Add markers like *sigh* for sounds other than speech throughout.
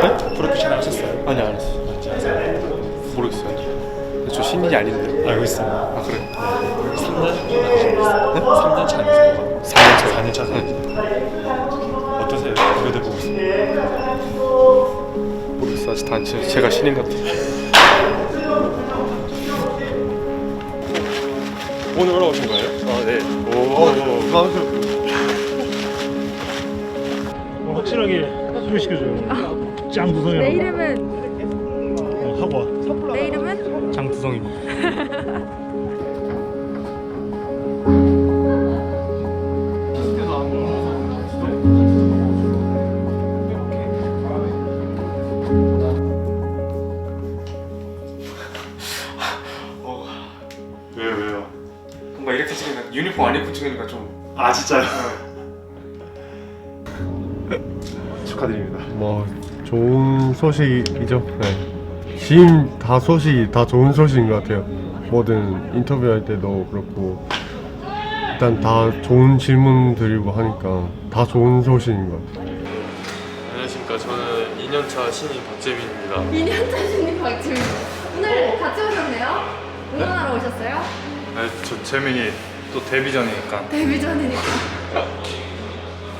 프로필 촬영하셨어요? 아니 안 했어. 모르겠어요. 저 신인이 아닌데. 알고 있습니다. 아 그래? 3년? 3년 차인가요? 4년 차. 4년 차. 어떠세요? 그대들 보고 있습니다. 모르겠어. 아직 다 제- 제가 신인 같아. 오늘 올라오신 거예요? 아 네. 오. 확실하게 소개시켜줘요. *laughs* 짱 두성이라고. 내 이름은 어, 하고 와. 내 이름은 장두성입니다. 왜요 왜요? 뭔가 이렇게 찍으니까 유니폼 안 입고 찍으니까 좀. 아 진짜요? 좋은 소식이죠. 네. 지금 다 소식이 다 좋은 소식인 것 같아요. 뭐든 인터뷰할 때도 그렇고 일단 다 좋은 질문 드리고 하니까 다 좋은 소식인 것 같아요. 안녕하십니까. 저는 2년차 신인 박재민입니다. 2년차 신입 박지민. 오늘 같이 오셨네요? 응원하러 오셨어요? 네, 저 재민이 또 데뷔전이니까 데뷔 전이니까.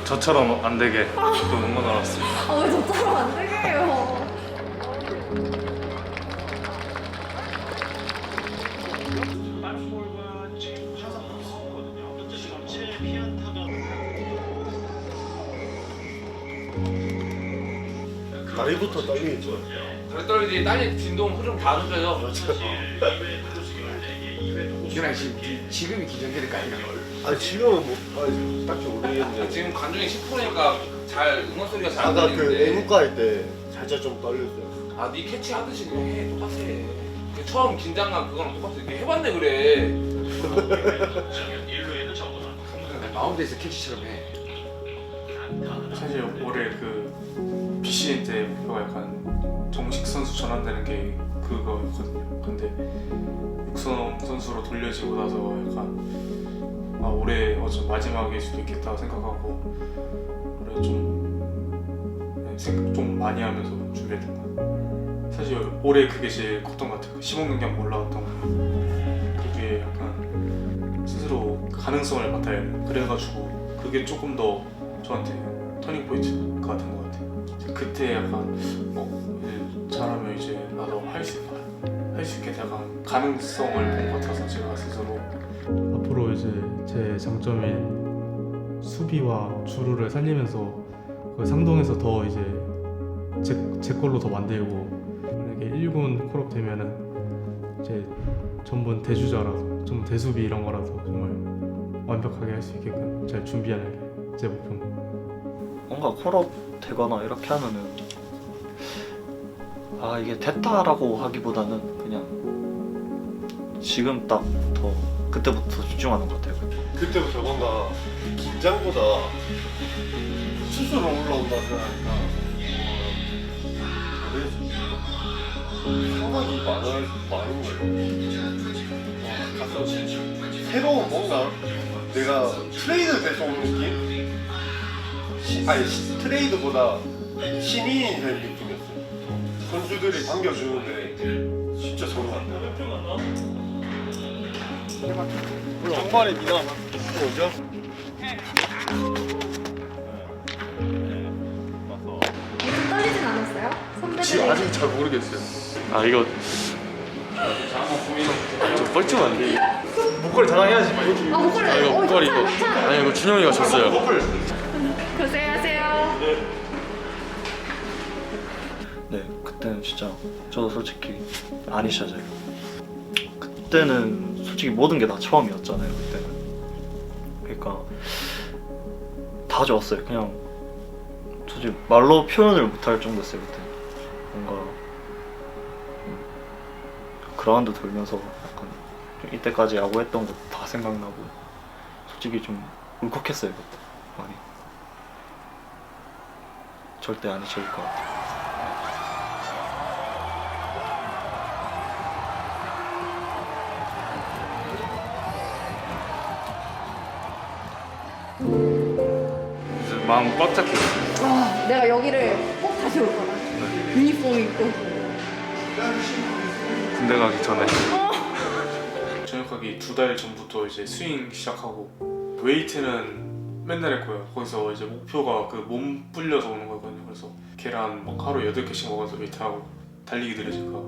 저처럼 안 되게 또 응원하러 왔습니다. 아, 왜 저처럼 안 되게 해요? 다리부터 떨리죠. 다리 떨리지 딸이 진동 흐름 다 느껴져. 기현아 지금 기- 지금이 기정되니까 이런 걸. 아 지금은 뭐 아, 딱히 모르겠는데 지금 관중이 10%니까 잘 응원 소리가 잘 안 아까 그 들리는데. 애국가 할 때 살짝 좀 떨렸어요. 아 네 캐치 하듯이 그냥 해 똑같아. 그 처음 긴장감 그거랑 똑같아. 이렇게 해봤네 그래. 마운드에서 캐치처럼 해. 사실 올해 그 BCN 때 목표가 약간 정식 선수 전환되는 게 그거였거든요. 근데 육성 선수로 돌려지고 나서 약간 아 올해 어차 마지막일 수도 있겠다 생각하고 올해 좀 네, 생각 좀 많이 하면서 준비했던 것 같아요. 사실 올해 그게 제일 컸던 것 같아요. 그 시범 경기 한번 올라갔던 거 그게 약간 스스로 가능성을 맡아야 돼. 그래가지고 그게 조금 더 저한테 터닝 포인트 같은 것 같아요. 그때 약간 어, 잘하면 이제 나도 할 수 있나 할수 있게 약간 가능성을 본 것 같아서 제가 스스로 앞으로 이제 제 장점인 수비와 주루를 살리면서 그 상동에서 더 이제 제, 제 걸로 더 만들고 만약에 1군 콜업 되면은 이제 전부 대주자라서 좀 대수비 이런 거라서 정말 완벽하게 할 수 있게끔 잘 준비하는 게 제 목표입니다. 뭔가 콜업 되거나 이렇게 하면은 아 이게 됐다라고 하기보다는 그냥 지금 딱더 그때부터 집중하는 것 같아요. 그때부터 뭔가 긴장보다 스스로 올라온다 생각하니까 생각이 많아 많은 거예요. 와, 가서 새로운 뭔가 내가 트레이드 돼서 온 느낌? 시, 아니 시, 트레이드보다 신인이 된 느낌이었어요. 선수들이 반겨주는데 진짜 서로 같다. 정말의 미남. 떨리진 않았어요? 선배들이. 아직 잘 모르겠어요. 아 이거 좀 뻘쭘한데 목걸이 자랑해야지. 아, 목걸이. 아 이거 어, 목걸이 이거. 아니 이거 준영이가 줬어요. 고생하세요. 네, 그때는 진짜 저도 솔직히 안 잊혀져요. 그때는 솔직히 모든 게 다 처음이었잖아요. 그때는. 그러니까 다 좋았어요. 그냥 솔직히 말로 표현을 못할 정도였어요. 그때. 뭔가 음, 그라운드 돌면서 약간 좀 이때까지 야구했던 거다 생각나고 솔직히 좀 울컥했어요. 그때 많이. 절대 안 잊혀질 것 같아요. 마음 꽉 잡혀 있어요. 와, 내가 여기를 꼭 다시 올 거다. 유니폼 입고. 군대 가기 전에 전역하기 두달 전부터 이제 스윙 시작하고 웨이트는 맨날 했고요. 거기서 이제 목표가 그 몸 불려서 오는 거거든요. 그래서 계란 막 하루 8개씩 먹어서 웨이트하고 달리기 느려질까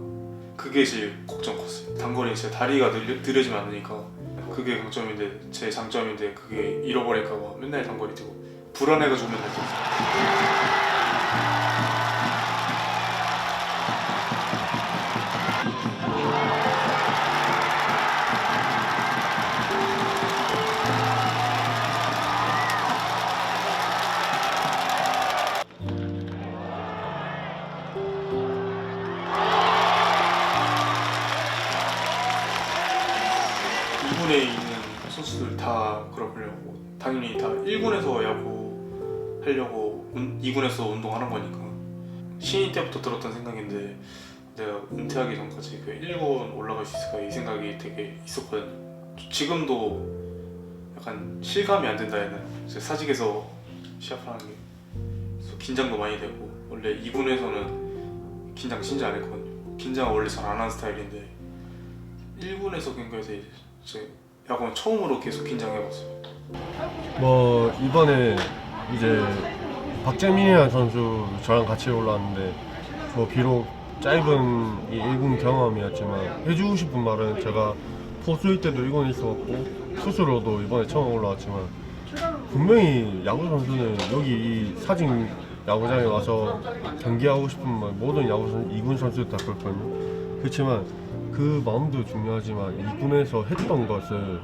그게 제일 걱정 컸어요. 단거리 제 다리가 느려, 느려지면 안 되니까 그게 강점인데 제 장점인데 그게 잃어버릴까 봐 맨날 단거리 뛰고 불안해가지고 맨날 뛰었어요. 이군에 있는 선수들 다 그러려고 당연히 다 1군에서 야구 하려고 2군에서 운동하는 거니까. 신인 때부터 들었던 생각인데 내가 은퇴하기 전까지 그 1군 올라갈 수 있을까 이 생각이 되게 있었거든요. 지금도 약간 실감이 안 된다 이제 사직에서 시합하는 게. 긴장도 많이 되고. 원래 2군에서는 긴장 진짜 안 했거든요. 긴장 원래 잘 안 하는 스타일인데 1군에서 경기에서 이제 야구는 처음으로 계속 긴장해봤어요. 뭐 이번에 이제 박재민이라는 선수 저랑 같이 올라왔는데 뭐 비록 짧은 이 1군 경험이었지만 해주고 싶은 말은 제가 포수일 때도 1군에 있었고 투수로도 이번에 처음 올라왔지만 분명히 야구 선수는 여기 이 사진 야구장에 와서 경기하고 싶은 말 모든 야구 선수 2군 선수들 다 그렇거든요. 그렇지만 그 마음도 중요하지만 2군에서 했던 것을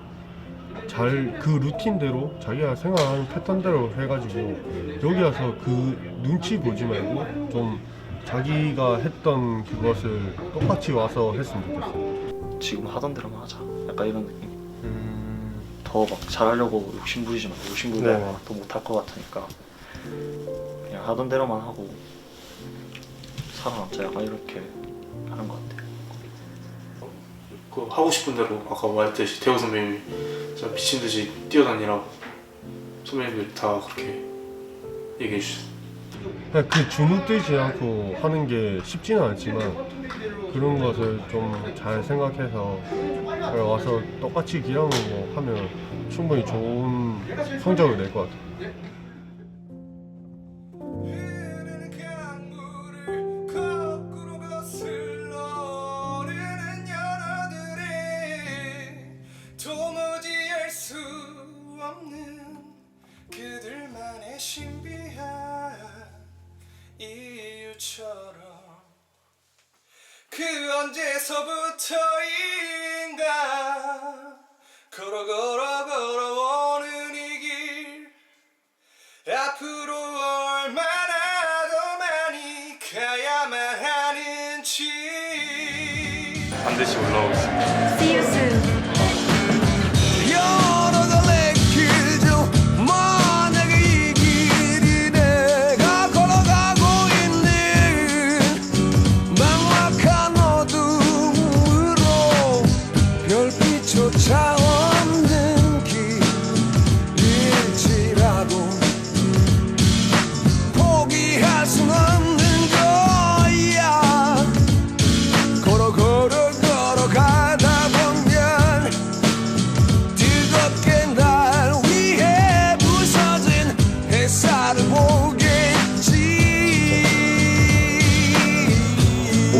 잘 그 루틴대로 자기가 생각하는 패턴대로 해가지고 여기 와서 그 눈치 보지 말고 좀 자기가 했던 그것을 똑같이 와서 했으면 좋겠어요. 지금 하던 대로만 하자. 약간 이런 느낌. 더 막 잘하려고 욕심 부리지 말고 욕심 부리면 네. 더 못할 것 같으니까 그냥 하던 대로만 하고 살아남자. 약간 이렇게 하는 것 같아요. 그 하고 싶은 대로 아까 말했듯이 대호 선배님이 진짜 미친 듯이 뛰어다니라고 선배님들 다 그렇게 얘기해 주셨어요. 그냥 그 주눅 들지 않고 하는 게 쉽지는 않지만 그런 것을 좀 잘 생각해서 와서 똑같이 기량을 뭐 하면 충분히 좋은 성적을 낼 것 같아요. 언제서부터인가 걸어 걸어 걸어오는 이 길 앞으로 얼마나 더 많이 가야만 하는지 반드시 올라오고 있습니다. See you soon.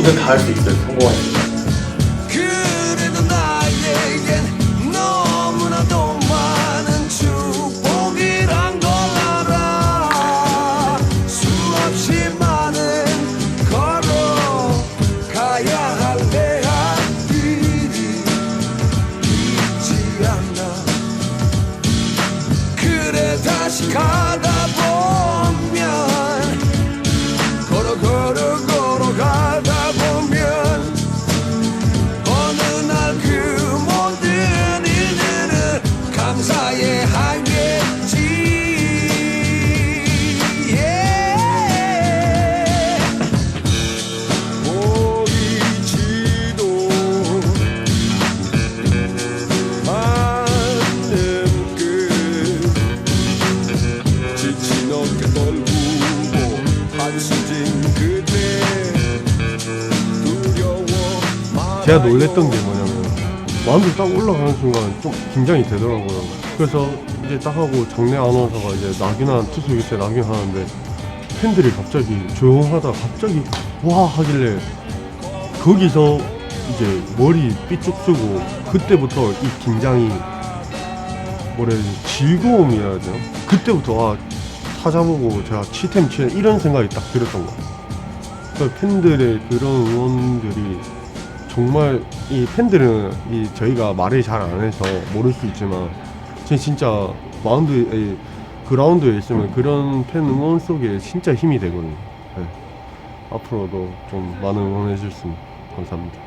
뭐든 다 할 수 있어요. 성공하니까. 그래도 나 제가 놀랬던 게 뭐냐면 마운드 딱 올라가는 순간 좀 긴장이 되더라고요. 그래서 이제 딱 하고 정례 아나운서가 이제 낙인한 투수 교체 낙인 하는데 팬들이 갑자기 조용하다 갑자기 와 하길래 거기서 이제 머리 삐쭉 쓰고 그때부터 이 긴장이 뭐래 즐거움이라 해야 되나? 그때부터 아 타자보고 제가 치템 치는 이런 생각이 딱 들었던 것 같아요. 그러니까 팬들의 그런 응원들이 정말 이 팬들은 이 저희가 말을 잘 안 해서 모를 수 있지만 진- 진짜 마운드 에 그라운드에 있으면 그런 팬 응원 속에 진짜 힘이 되거든요. 네. 앞으로도 좀 많은 응원해 주셨으면 감사합니다.